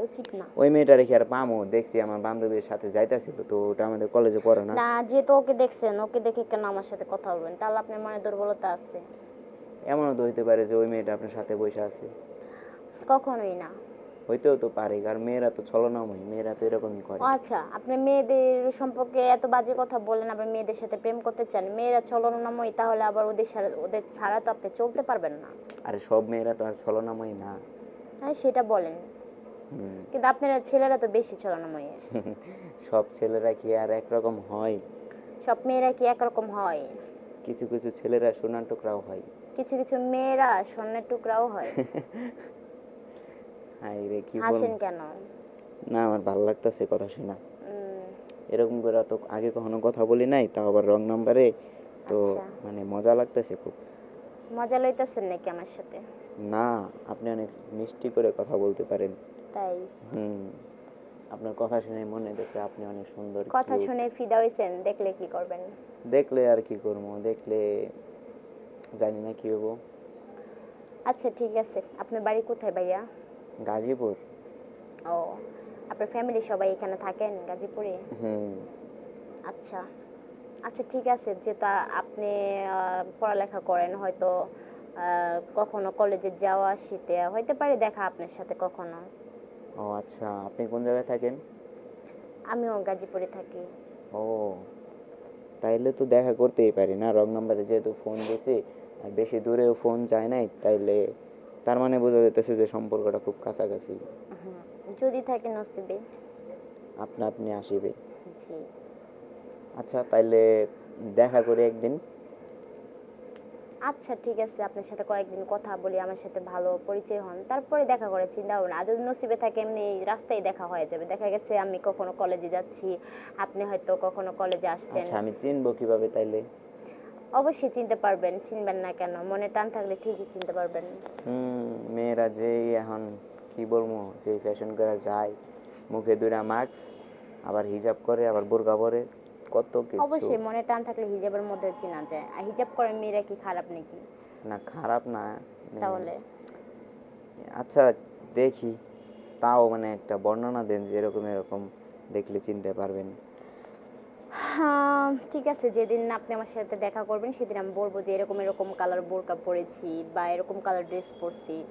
উচিত না? ওই মেয়েটা রেখে আর পামো? দেখছি আমার বান্ধবীর সাথে যাইতাছিল তো ওটা আমাদের কলেজে পড়ে না। না যেহেতু ওকে দেখছেন ওকে দেখে কেন আমার সাথে কথা বলবেন? তাহলে আপনার মনে দুর্বলতা আছে। এমনও তো হইতে পারে যে ওই মেয়েটা আপনার সাথে বসে আছে। কখনোই না। হইতেও তো পারে কারণ মেয়েরা তো ছলনাময়ী মেয়েরা তো এরকমই করে। আচ্ছা আপনি মেয়েদের সম্পর্কে এত বাজে কথা বলেন আবার মেয়েদের সাথে প্রেম করতে চান মেয়েরা ছলনাময়ী তাহলে আবার ওদের সারা- ওদের ছাড়া তো আপনি চলতে পারবেন না। আরে সব মেয়েরা তো আর ছলনাময়ী না। হ্যাঁ সেটা বলেন। কিন্তু আপনারা ছেলেরা তো বেশি ছলনাময়ী সব ছেলেরা কি আর একরকম হয়? সব মেয়েরা কি একরকম হয়? কিছু কিছু ছেলেরা সোনার টুকরাও হয়। কিছু কিছু মেয়েরা স্বর্ণের টুকরাও হয়। হাই রে কি হাসেন কেন? না আমার ভালো লাগতেছে কথা শোনা। এরকম করে তো আগে কখনো কথা বলি নাই তাও আবার রং নাম্বারে। তো আচ্ছা। মানে মজা লাগতেছে খুব। মজা লইতেছেন নাকি আমার সাথে? না আপনি অনেক মিষ্টি করে কথা বলতে পারেন। তাই? হুম আপনার কথা শুনে মনে হইতেছে আপনি অনেক সুন্দর কথা শুনে ফিদা হইছেন দেখলে কি করবেন? দেখলে আর কি করব দেখলে জানি না কি হব আচ্ছা ঠিক আছে। আপনার বাড়ি কোথায় ভাইয়া? গাজীপুর। ও আপনার ফ্যামিলি সবাই এখানে থাকেন গাজীপুরে? হুম। আচ্ছা। আচ্ছা ঠিক আছে যেহেতু আ- আপনি পড়ালেখা করেন হয়তো কখনো কলেজে যাওয়া শীতে হইতে পারে দেখা আপনার সাথে কখনো। ও আচ্ছা আপনি কোন জায়গায় থাকেন? আমিও গাজীপুরে থাকি। ও তাইলে তো দেখা করতেই পারি না? রং নাম্বারে যেহেতু ফোন দিয়েছি আর বেশি দূরেও ফোন যায় নাই তাইলে তার মানে বোঝা যাইতেছে যে সম্পর্কটা খুব কাছাকাছি। যদি থাকে নসিবে। আপনা আপনি আসিবে। জি। আচ্ছা তাইলে দেখা করে একদিন। আচ্ছা ঠিক আছে। আপনার সাথে কয়েকদিন কথা বলি আমার সাথে ভালো পরিচয় হন। তারপরে দেখা করে চিন্তা ভাবনা। আর যদি নসিবে থাকে এমনি রাস্তায় দেখা হয়ে যাবে। দেখা গেছে আমি কখনো কলেজে যাচ্ছি। আপনি হয়তো কখনো কলেজে আসছেন। আচ্ছা আমি চিনবো কীভাবে তাইলে? অবশ্যই চিনতে পারবেন। চিনবেন না কেন? মনে টান থাকলে ঠিকই চিনতে পারবেন। হুম মেয়েরা যেই এখন কি বলব যে ফ্যাশন করে যায় মুখে দুইটা মাস্ক আবার হিজাব করে আবার বোরকা পরে। কত কিছু। অবশ্যই মনে টান থাকলে হিজাবের মধ্যে চেনা যায়। আর হিজাব করে মেয়েরা কি খারাপ নাকি? না খারাপ না। তাহলে? আচ্ছা দেখি। তাও মানে একটা বর্ণনা দেন যে এরকম এরকম দেখলে চিনতে পারবেন। হ্যাঁ ঠিক আছে। যেদিন আপনি আমার সাথে দেখা করবেন সেদিন আমি বলব যে এরকম এরকম কালার বোরকা পরেছি বা এরকম কালার ড্রেস পরছি।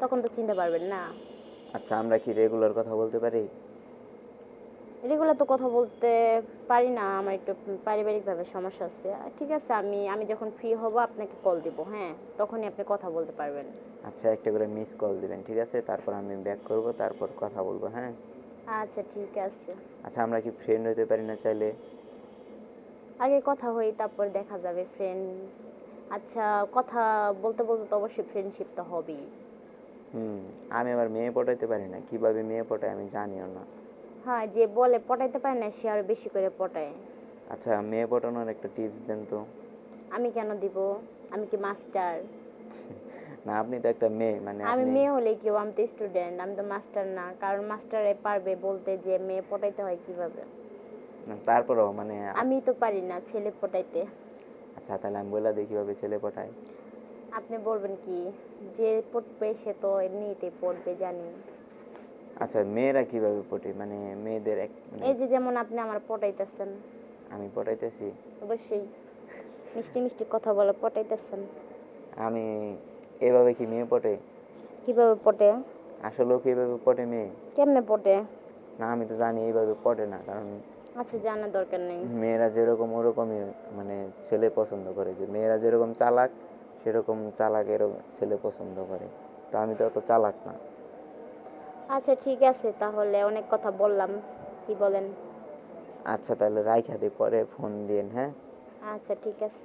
তখন তো চিনতে পারবেন না। আচ্ছা আমরা কি রেগুলার কথা বলতে পারি? রেগুলার তো কথা বলতে পারি না আমার একটু পারিবারিকভাবে সমস্যা আছে। ঠিক আছে আমি আমি যখন ফ্রি হব আপনাকে কল দিব হ্যাঁ? তখনই আপনি কথা বলতে পারবেন। আচ্ছা একটা করে মিস কল দিবেন ঠিক আছে? তারপর আমি ব্যাক করব তারপর কথা বলব হ্যাঁ? আচ্ছা ঠিক আছে। আচ্ছা আমরা কি ফ্রেন্ড হতে পারি না চাইলে? আগে কথা হই তারপর দেখা যাবে ফ্রেন্ড আচ্ছা কথা বলতে বলতে তো অবশ্যই ফ্রেন্ডশিপ তো হবেই। হুম আমি আবার মেয়ে পটাইতে পারি না কীভাবে মেয়ে পটায় আমি জানিও না। হ্যাঁ যে বলে পটাইতে পারে না সে আরও বেশি করে পটায়। আচ্ছা মেয়ে পটানোর একটা টিপস দেন তো। আমি কেন দিব? আমি কি মাস্টার? না আপনি তো একটা মেয়ে মানে আমি মেয়ে হলে কেউ আমি তো স্টুডেন্ট আমি তো মাস্টার না। কারণ মাস্টারে পারবে বলতে যে মেয়ে পটাইতে হয় কীভাবে? না, তারপরেও মানে আমি তো পারি না ছেলে পটাইতে। আচ্ছা তাহলে আমি বলে দেখি কীভাবে ছেলে পটায়। আপনি বলবেন কি? যে পড়বে সে তো এমনিতেই পড়বে জানি আচ্ছা মেয়েরা কীভাবে পটে? মানে মেয়েদের এক মানে এই যে যেমন আপনি আমার পটাইতেছেন। আমি পটাইতেছি? অবশ্যই। মিষ্টি মিষ্টি কথা বলে পটাইতেছেন। আমি এভাবে কি মেয়ে পটে? কীভাবে পটে? আসলেও কি এভাবে পটে মেয়ে? কেমনে পটে? না আমি তো জানি এইভাবে পটে না কারণ আচ্ছা জানার দরকার নেই। মেয়েরা যেরকম ওরকমই মানে ছেলে পছন্দ করে। যে মেয়েরা যেরকম চালাক সেরকম চালাক এরকম ছেলে পছন্দ করে। তো আমি তো অত চালাক না। আচ্ছা ঠিক আছে তাহলে অনেক কথা বললাম। কি বলেন? আচ্ছা তাহলে রাইখা দিই পরে ফোন দিন হ্যাঁ? আচ্ছা ঠিক আছে।